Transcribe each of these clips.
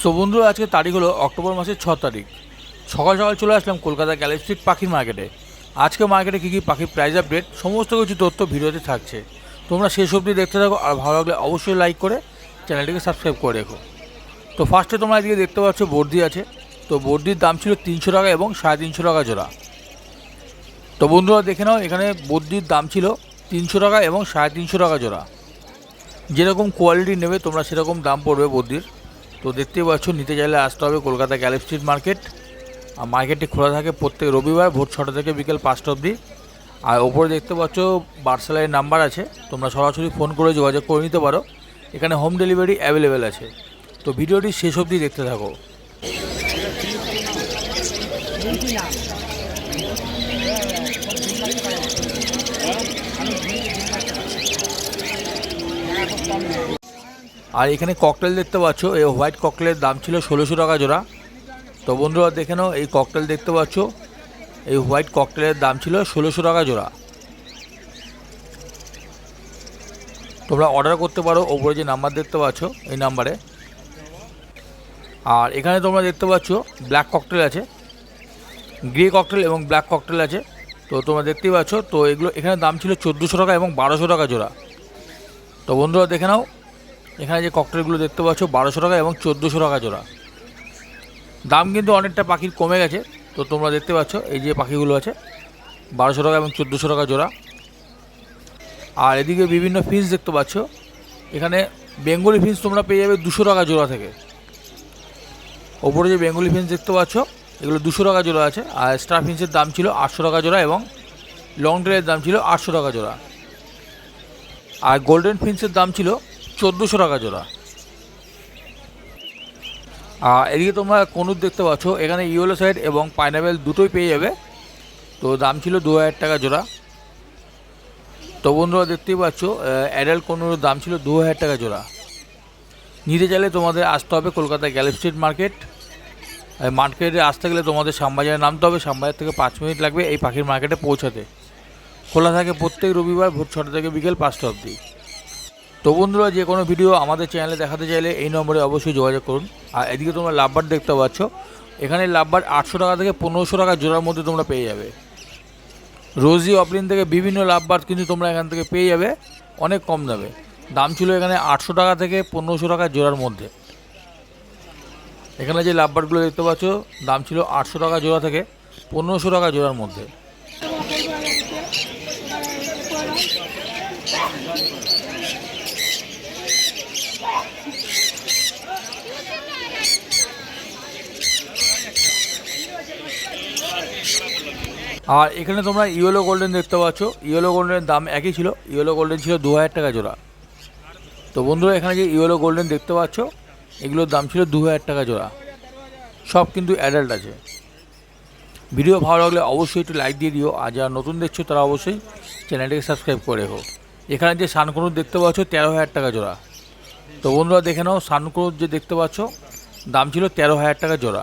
So বন্ধুরা আজকে তারিখ হলো অক্টোবর মাসের ছ তারিখ। সকাল সকাল চলে আসলাম কলকাতা গ্যালেক্সি পাখির মার্কেটে আজকে মার্কেটে কী কী পাখির প্রাইস আপডেট সমস্ত কিছু তথ্য ভিডিওতে থাকছে। তোমরা শেষ অবধি দেখতে থাকো, আর ভালো লাগলে অবশ্যই লাইক করে চ্যানেলটিকে সাবস্ক্রাইব করে রেখো। তো ফার্স্টে তোমরা এদিকে দেখতে পাচ্ছ বর্দি আছে। তো বর্দির দাম ছিল তিনশো টাকা এবং সাড়ে তিনশো টাকা জোড়া। তো বন্ধুরা দেখে নাও, এখানে বর্দির দাম ছিল তিনশো টাকা এবং সাড়ে তিনশো টাকা জোড়া। যেরকম কোয়ালিটি নেবে, তোমরা সেরকম দাম পড়বে বদ্যির তো দেখতেই পাচ্ছ, নিতে চাইলে আসতে হবে কলকাতা গ্যালেপ স্ট্রিট মার্কেট আর মার্কেটটি খোলা থাকে প্রত্যেক রবিবার ভোর ছটা থেকে বিকেল পাঁচটা অবধি। আর ওপরে দেখতে পাচ্ছ বার্সালাইয়ের নাম্বার আছে, তোমরা সরাসরি ফোন করে যোগাযোগ করে নিতে পারো। এখানে হোম ডেলিভারি অ্যাভেলেবেল আছে। তো ভিডিওটি শেষ অবধি দেখতে থাকো। আর এখানে ককটেল দেখতে পাচ্ছ, এই হোয়াইট ককটেলের দাম ছিল ষোলোশো টাকা জোড়া। তো বন্ধুরা, দেখে নাও, এই ককটেল দেখতে পাচ্ছ। এই হোয়াইট ককটেলের দাম ছিল ষোলোশো টাকা জোড়া। তোমরা অর্ডার করতে পারো, ওপরে যে নাম্বার দেখতে পাচ্ছ, এই নাম্বারে আর এখানে তোমরা দেখতে পাচ্ছ ব্ল্যাক ককটেল আছে গ্রে ককটেল এবং ব্ল্যাক ককটেল আছে। তো তোমরা দেখতেই পাচ্ছ, তো এগুলো এখানে দাম ছিল চোদ্দোশো টাকা এবং বারোশো টাকা জোড়া। তো বন্ধুরা, দেখে নাও, এখানে যে ককটেলগুলো দেখতে পাচ্ছ, বারোশো টাকা এবং চোদ্দোশো টাকা জোড়া। দাম কিন্তু অনেকটা পাখির কমে গেছে। তো তোমরা দেখতে পাচ্ছ, এই যে পাখিগুলো আছে, বারোশো টাকা এবং চোদ্দোশো টাকা জোড়া। আর এদিকে বিভিন্ন ফিন্স দেখতে পাচ্ছ, এখানে বেঙ্গলি ফিন্স তোমরা পেয়ে যাবে দুশো টাকা জোড়া থেকে। ওপরে যে বেঙ্গলি ফিন্স দেখতে পাচ্ছ, এগুলো দুশো টাকা জোড়া আছে, আর স্টার ফিন্সের দাম ছিল আটশো টাকা জোড়া এবং লং ট্রেলের দাম ছিল আটশো টাকা জোড়া। আর গোল্ডেন ফিন্সের দাম ছিল চোদ্দোশো টাকা জোড়া। এদিকে তোমরা কনুর দেখতে পাচ্ছ? এখানে ইয়েলো সাইড এবং পাইনাপেল দুটোই পেয়ে যাবে। তো দাম ছিল দু হাজার টাকা জোড়া। তো বন্ধুরা দেখতেই পাচ্ছ অ্যাডাল্ট কনুর দাম ছিল দু হাজার টাকা জোড়া। নিতে চাইলে তোমাদের আসতে হবে কলকাতা গ্যালেপ স্ট্রিট মার্কেট মার্কেটে আসতে গেলে তোমাদের শ্যামবাজারে নামতে হবে। শ্যামবাজার থেকে পাঁচ মিনিট লাগবে এই পাখির মার্কেটে পৌঁছাতে। খোলা থাকে প্রত্যেক রবিবার ভোর ছটা থেকে বিকেল পাঁচটা অবধি। তো বন্ধুরা, যে কোনো ভিডিও আমাদের চ্যানেলে দেখাতে চাইলে এই নম্বরে অবশ্যই যোগাযোগ করুন। আর এদিকে তোমরা লাভবার দেখতে পাচ্ছ, এখানে লাভবার আটশো টাকা থেকে পনেরোশো টাকা জোড়ার মধ্যে তোমরা পেয়ে যাবে। রোজি অপরিন থেকে বিভিন্ন লাভবার কিন্তু তোমরা এখান থেকে পেয়ে যাবে, অনেক কম দামে। দাম ছিল এখানে আটশো টাকা থেকে পনেরোশো টাকা জোড়ার মধ্যে। এখানে যে লাভবারগুলো দেখতে পাচ্ছ, দাম ছিল আটশো টাকা জোড়া থেকে পনেরোশো টাকা জোড়ার মধ্যে। আর এখানে তোমরা ইয়েলো গোল্ডেন দেখতে পাচ্ছ। ইয়েলো গোল্ডেনের দাম একই ছিল। ইয়েলো গোল্ডেন ছিল দু হাজার টাকা জোড়া। তো বন্ধুরা, এখানে যে ইয়েলো গোল্ডেন দেখতে পাচ্ছ, এগুলোর দাম ছিল দু হাজার টাকা জোড়া। সব কিন্তু অ্যাডাল্ট আছে। ভিডিও ভালো লাগলে অবশ্যই একটু লাইক দিয়ে দিও। আর যারা নতুন দেখছ, তারা অবশ্যই চ্যানেলটিকে সাবস্ক্রাইব করে রেখো। এখানে যে সানকুনুর দেখতে পাচ্ছ তেরো হাজার টাকা জোড়া। তো বন্ধুরা, দেখে নাও, সানকুনুর যে দেখতে পাচ্ছ, দাম ছিল তেরো হাজার টাকা জোড়া।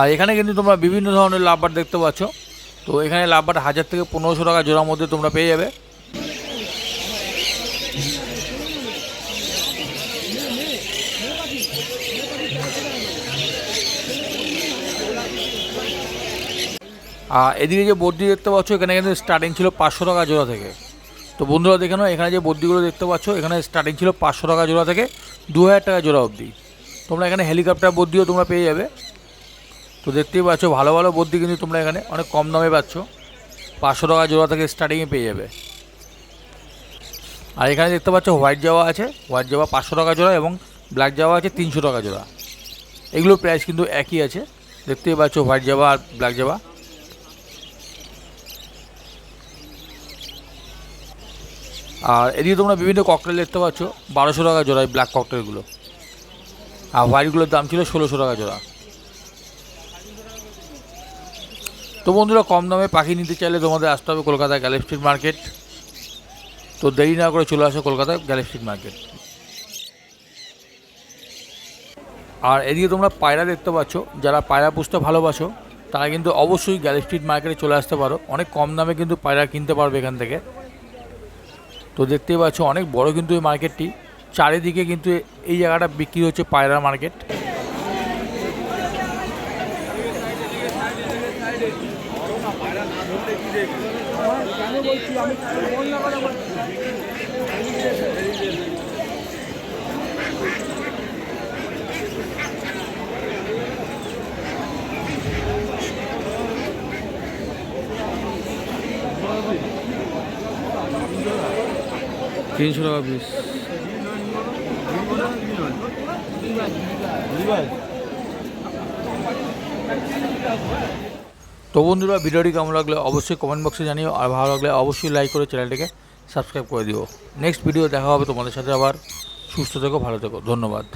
আর এখানে কিন্তু তোমরা বিভিন্ন ধরনের লাভবার দেখতে পাচ্ছ। তো এখানে লাভবার হাজার থেকে পনেরোশো টাকা জোড়ার মধ্যে তোমরা পেয়ে যাবে। আর এদিকে যে বদ্যি দেখতে পাচ্ছ, এখানে কিন্তু স্টার্টিং ছিল পাঁচশো টাকা জোড়া থেকে। তো বন্ধুরা দেখে এখানে যে বদ্যিগুলো দেখতে পাচ্ছ, এখানে স্টার্টিং ছিল পাঁচশো টাকা জোড়া থেকে দু হাজার টাকা জোড়া অবধি। তোমরা এখানে হেলিকপ্টার বদ্যিও তোমরা পেয়ে যাবে। তো দেখতেই পাচ্ছ, ভালো ভালো বদ্যি কিন্তু তোমরা এখানে অনেক কম দামে পাচ্ছ। পাঁচশো টাকা জোড়া থেকে স্টার্টিংয়ে পেয়ে যাবে। আর এখানে দেখতে পাচ্ছ হোয়াইট জাওয়া আছে। হোয়াইট জাওয়া পাঁচশো টাকা জোড়া এবং ব্ল্যাক জাওয়া আছে তিনশো টাকা জোড়া। এগুলোর প্রাইস কিন্তু একই আছে। দেখতেই পাচ্ছ হোয়াইট জাওয়া আর ব্ল্যাক জাওয়া আর এদিকে তোমরা বিভিন্ন ককটেল দেখতে পাচ্ছ। বারোশো টাকা জোড়া এই ব্ল্যাক ককটেলগুলো আর হোয়াইটগুলোর দাম ছিল ষোলোশো টাকা জোড়া। তো বন্ধুরা, কম দামে পাখি নিতে চাইলে তোমাদের আসতে হবে কলকাতা গ্যালেপ স্ট্রিট মার্কেট তো দেরি না করে চলে আসো কলকাতায় গ্যালেপ স্ট্রিট মার্কেট আর এদিকে তোমরা পায়রা দেখতে পাচ্ছ, যারা পায়রা পুষতে ভালোবাসো, তারা কিন্তু অবশ্যই গ্যালেপ স্ট্রিট মার্কেটে চলে আসতে পারো। অনেক কম দামে কিন্তু পায়রা কিনতে পারবে এখান থেকে। তো দেখতেই পাচ্ছ, অনেক বড় কিন্তু এই মার্কেটটি চারিদিকে কিন্তু এই জায়গাটা বিক্রি হচ্ছে পায়রা মার্কেট। তিনশো টাকা পিস তো বন্ধুরা, ভিডিওটি কেমন লাগলে অবশ্যই কমেন্ট বক্সে জানিও, আর ভালো লাগলে অবশ্যই লাইক করে চ্যানেলটিকে সাবস্ক্রাইব করে দিও। নেক্সট ভিডিও দেখা হবে তোমাদের সাথে আবার। সুস্থ থেকো, ভালো থেকো। ধন্যবাদ।